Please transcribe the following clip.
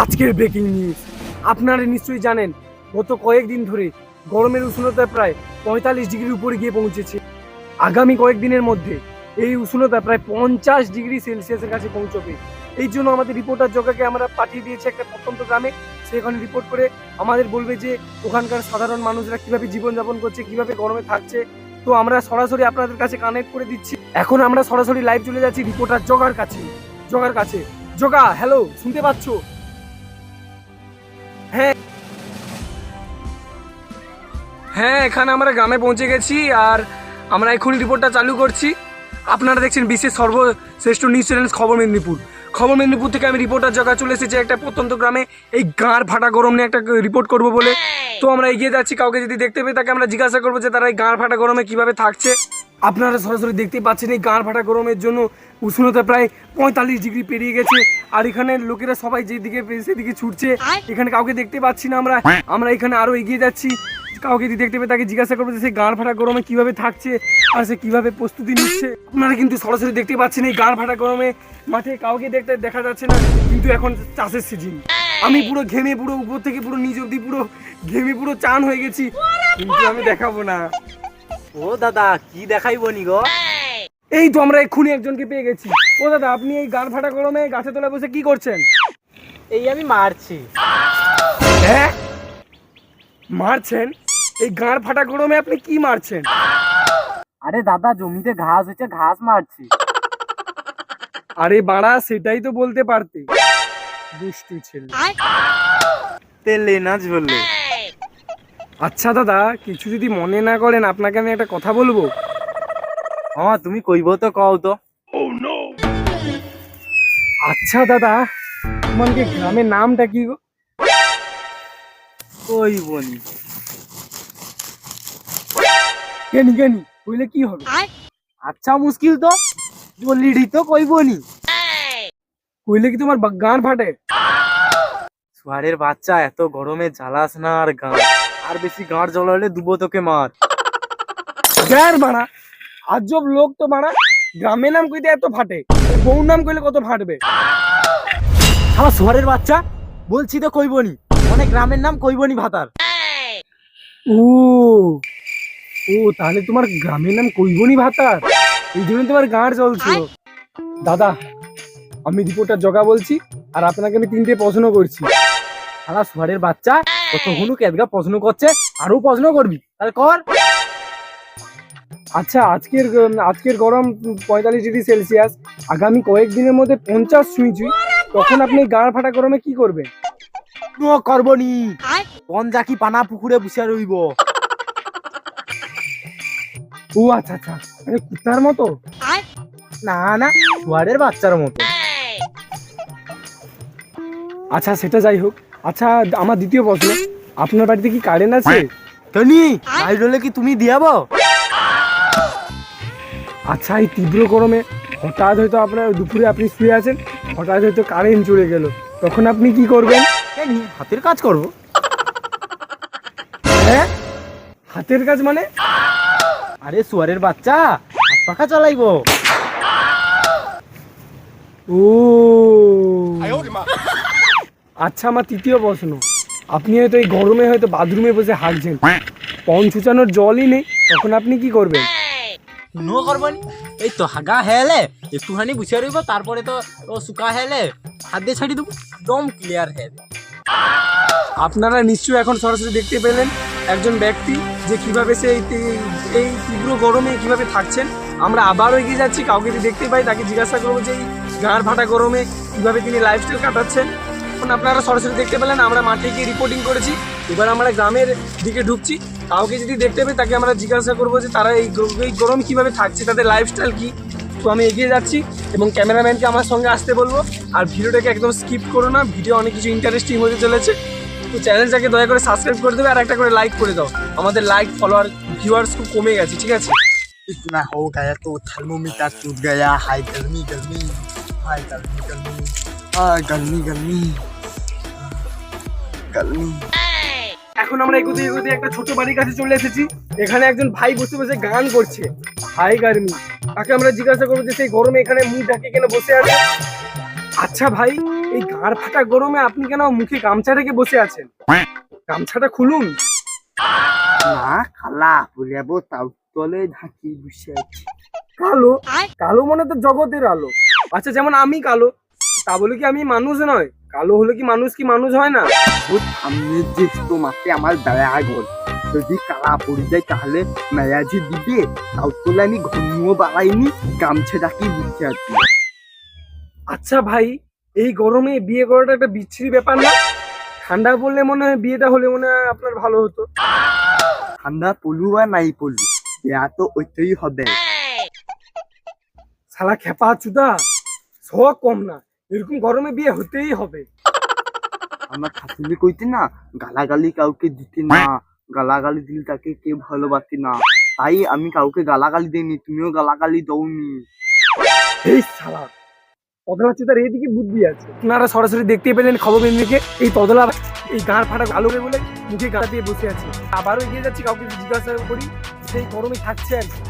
আজকের breaking news আপনারা নিশ্চয়ই জানেন, গত কয়েকদিন ধরে গরমের উষ্ণতা প্রায় পঁয়তাল্লিশ ডিগ্রির উপরে গিয়ে পৌঁছেছে। আগামী কয়েকদিনের মধ্যে এই উষ্ণতা প্রায় পঞ্চাশ ডিগ্রি সেলসিয়াসের কাছে পৌঁছবে। এই জন্য আমাদের রিপোর্টার জগাকে আমরা পাঠিয়ে দিয়েছি একটা প্রত্যন্ত গ্রামে। সেখানে রিপোর্ট করে আমাদের বলবে যে, ওখানকার সাধারণ মানুষরা কীভাবে জীবনযাপন করছে, কীভাবে গরমে থাকছে। তো আমরা সরাসরি আপনাদের কাছে কানেক্ট করে দিচ্ছি। এখন আমরা সরাসরি লাইভ চলে যাচ্ছি রিপোর্টার জগার কাছে। জগার কাছে। জগা হ্যালো শুনতে পাচ্ছ? হ্যাঁ এখানে আমরা গ্রামে পৌঁছে গেছি আর আমরা এখন রিপোর্টটা চালু করছি। আপনারা দেখছেন বিশেষ সর্বশ্রেষ্ঠ নিউজ চ্যানেল খবর মেদিনীপুর। খবর মেদিনীপুর থেকে আমি রিপোর্টার জগা চলে এসেছি একটা প্রত্যন্ত গ্রামে এই গাঁর ফাটা গরম নিয়ে একটা রিপোর্ট করব বলে। তো আমরা এগিয়ে যাচ্ছি কাউকে যদি দেখতে পাই তাকে আমরা জিজ্ঞাসা করব যে তারা এই গাঁর ফাটা গরমে কীভাবে থাকছে। আপনারা সরাসরি দেখতেই পাচ্ছেন এই গাঁর ফাটা গরমের জন্য উষ্ণতা প্রায় পঁয়তাল্লিশ ডিগ্রি পেরিয়ে গেছে। আর এখানে লোকেরা সবাই যেদিকে সেদিকে ছুটছে। এখানে কাউকে দেখতে পাচ্ছি না আমরা। আমরা এখানে আরও এগিয়ে যাচ্ছি। কাউকে যদি দেখতে পাই তাকে জিজ্ঞাসা করব যে সে গাঁর ফাটা গরমে কীভাবে থাকছে আর সে কীভাবে প্রস্তুতি নিচ্ছে। আপনারা কিন্তু সরাসরি দেখতে পাচ্ছেন এই গাঁর ফাটা গরমে মাঠে কাউকে দেখতে দেখা যাচ্ছে না কিন্তু এখন চাষের সিজন আমি পুরো ঘেমে পুরো উপর থেকে পুরো নিচ অব্দি পুরো ঘেমে পুরো চান হয়ে গেছি কিন্তু আমি দেখাবো না। ও দাদা কি দেখাইব নি গো? এই তো আমরা এক্ষুনি একজনকে পেয়ে গেছি। ও দাদা আপনি এই গান ফাটা গরমে গাছে তলায় বসে কি করছেন? এই আমি মারছি। হ্যাঁ? মারছেন? এই গাঁড় ফাটা গরমে আপনি কি মারছেন? আরে দাদা জমিতে ঘাস হচ্ছে ঘাস মারছি। আরে বাড়া সেটাই তো বলতে পারতে। দুষ্টু ছেলে। তেলে না ঝোলে। আচ্ছা দাদা কিছু যদি মনে না করেন আপনাকে আমি একটা কথা বলব? হ্যাঁ তুমি কইব তো কও তো। আচ্ছা দাদা তোমাকে গ্রামের নামটা কি গো? কইব নি কেনি কেনি কইলে কি হবে? আচ্ছা মুশকিল তো। বলিডি তো কইব নি কইলে কি তোমার গান ফাটে? সুয়ারের বাচ্চা এত গরমে জ্বালাস না আর গাঁ আর বেশি গাঁড় জ্বলালে দুবো তোকে মার। গায়ের বাড়া আজব লোক তো বাড়া। গ্রামের নাম কইতে এত ফাটে। বউ নাম কইলে কত ফাটবে? আমার সুয়ারের বাচ্চা বলছি তো কইব নি অনেক গ্রামের নাম কইবনি ভাতার। ও ও, তাহলে তোমার গ্রামের নাম কইবনি ভাতার? এই জন্য তোমার গাঁড় চলছিল। দাদা, আমি রিপোর্টার জগা বলছি, আর আপনাকে আমি তিনটে প্রশ্ন করছি। আমার সুয়ারের বাচ্চা, কত হুনু কেদগা প্রশ্ন করছে আরও প্রশ্ন করবি। তাহলে কর। আচ্ছা আজকের আজকের গরম পঁয়তাল্লিশ ডিগ্রি সেলসিয়াস, আগামী কয়েকদিনের মধ্যে পঞ্চাশ ছুঁই ছুঁই, তখন আপনি গাঁড় ফাটা গরমে কি করবেন? নো করব নি পঞ্জাকি পানা পুকুরে বসে রইব ও আচ্ছা আচ্ছা। মানে কুত্তার মতো? না না সুয়ারের বাচ্চার মতো। আচ্ছা সেটা যাই হোক। আচ্ছা আমার দ্বিতীয় প্রশ্ন আপনার বাড়িতে কি কারেন্ট আছে? টনি হলে কি তুমি দিয়াবো? আচ্ছা এই তীব্র গরমে হঠাৎ হয়তো আপনার দুপুরে আপনি শুয়ে আছেন। হঠাৎ হয়তো কারেন্ট চলে গেল। তখন আপনি কি করবেন? হাতের কাজ করব। হ্যাঁ? হাতের কাজ মানে? আরে সুয়ারের বাচ্চা হাত পাখা চালাইবো। ও। আচ্ছা আমার তৃতীয় প্রশ্ন। আপনি হয়তো এই গরমে হয়তো বাথরুমে বসে হাঁকছেন পন ছুচানোর জলই নেই। তখন আপনি কি করবেন? নো করব নি? এই তো হাগা হেলে, একটুখানি বসে রইব, তারপরে তো ও শুকা হেলে, হাত দিয়ে ছাড়ি দেবো, একদম ক্লিয়ার হেলে আপনারা নিশ্চয়ই এখন সরাসরি দেখতে পেলেন একজন ব্যক্তি যে কীভাবে সে এই তীব্র গরমে কীভাবে থাকছেন। আমরা আবারও এগিয়ে যাচ্ছি, কাউকে যদি দেখতে পাই তাকে জিজ্ঞাসা করব যে এই গাঁড় ফাটা গরমে কীভাবে তিনি লাইফস্টাইল কাটাচ্ছেন। এখন আপনারা সরাসরি দেখতে পেলেন, আমরা মাঠে গিয়ে রিপোর্টিং করেছি। এবার আমরা গ্রামের দিকে ঢুকছি। কাউকে যদি দেখতে পাই তাকে আমরা জিজ্ঞাসা করবো যে তারা এই গ- এই গরম কিভাবে থাকছে তাদের লাইফস্টাইল কি তো আমি এগিয়ে যাচ্ছি এবং ক্যামেরাম্যানকে আমার সঙ্গে আসতে বলবো আর ভিডিওটাকে একদম স্কিপ করো না ভিডিও অনেক কিছু ইন্টারেস্টিং হতে চলেছে তো চ্যানেলটাকে দয়া করে সাবস্ক্রাইব করে দেবে আর একটা করে লাইক করে দাও আমাদের লাইক ফলোয়ার ভিউয়ার্স খুব কমে গেছে ঠিক আছে इतना हो गया तो थर्मोमीटर टूट गया हाय गर्मी गर्मी हाय गर्मी गर्मी हाय गर्मी गर्मी गर्मी এখন আমরা এগোতে এগোতে একটা ছোট বাড়ির কাছে চলে এসেছি। এখানে একজন ভাই বসে বসে গান করছে। হাই গার্মি তাকে আমরা জিজ্ঞাসা করব যে সেই গরমে এখানে মুখ ঢাকে কেন বসে আছে? আচ্ছা ভাই এই গাঁড় ফাটা গরমে আপনি কেন মুখে গামছা রেখে বসে আছেন? গামছাটা খুলুন। না খালা বলিয়াবো তাও তলে ঢাকি বসে আছি। কালো? কালো মানে তো জগতের আলো। আচ্ছা যেমন আমি কালো তা বলে কি আমি মানুষ নয়? কালো হলে কি মানুষ কি মানুষ হয় না? ও সামনে যে তোমাকে আমার বেড়া গল যদি কালা পড়ে যায় তাহলে মেয়া যে দিবে। তাও তোলে আমি ঘুমিও বাড়াইনি গামছা ডাকি বসে আছি আচ্ছা ভাই এই গরমে বিয়ে করাটা একটা বিচ্ছিরি ব্যাপার না? ঠান্ডা পড়লে মনে হয় বিয়েটা হলে মনে হয় আপনার ভালো হতো। ঠান্ডা পড়লু বা নাই পড়লু বেয়া তো ওইটাই হবে। শালা খেপা চুদা শখ কম না। এরকম গরমে বিয়ে হতেই হবে। আমার শাশুড়ি কইতে না গালাগালি কাউকে দিতে না গালাগালি দিলে তাকে কেউ ভালোবাসে না। তাই আমি কাউকে গালাগালি দিইনি তুমিও গালাগালি দৌনি এই শালা তদলা চুদার এইদিকে বুদ্ধি আছে। আপনারা সরাসরি দেখতে পেলেন খবর মেদিনীকে এই তদলা এই গাঁড় ফাটা আলোকে বলে মুখে গাঁড়া দিয়ে বসে আছে। আবারও এগিয়ে যাচ্ছি কাউকে জিজ্ঞাসা করি সেই গরমে থাকছে আর কি।